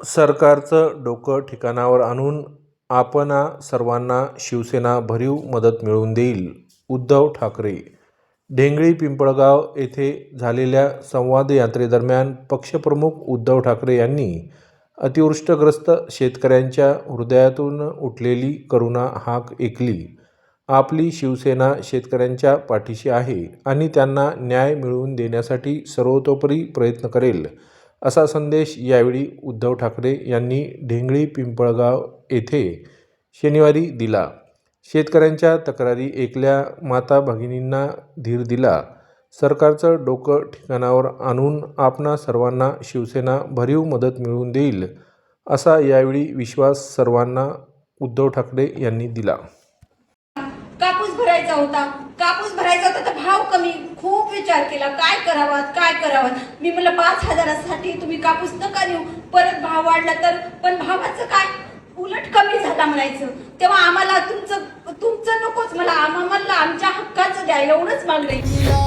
सरकारचं डोकं ठिकाणावर आणून आपणा सर्वांना शिवसेना भरीव मदत मिळवून देईल. उद्धव ठाकरे. ढेंगळी पिंपळगाव येथे झालेल्या संवाद यात्रेदरम्यान पक्षप्रमुख उद्धव ठाकरे यांनी अतिवृष्टग्रस्त शेतकऱ्यांच्या हृदयातून उठलेली करुणा हाक ऐकली. आपली शिवसेना शेतकऱ्यांच्या पाठीशी आहे आणि त्यांना न्याय मिळवून देण्यासाठी सर्वतोपरी प्रयत्न करेल. असा संदेश यावेळी उद्धव ठाकरे यांनी ढेंगळी पिंपळगाव येथे शनिवारी दिला. शेतकऱ्यांच्या तक्रारी ऐकल्या माता भगिनींना धीर दिला. सरकारचं डोकं ठिकाणावर आणून आपणा सर्वांना शिवसेना भरीव मदत मिळवून देईल असा यावेळी विश्वास सर्वांना उद्धव ठाकरे यांनी दिला. कापूस भरायचा होता. कापूस भरायचा होता तर भाव कमी. विचार केला काय करावा काय करावं? मी म्हणलं पाच हजारासाठी तुम्ही कापूस नका देऊ. परत भाव वाढला तर पण भावाचं काय? उलट कमी झाला म्हणायचं. तेव्हा आम्हाला तुमचं तुमचं नकोच. मला आम्हाला आमच्या हक्काचं द्या एवढंच मागणं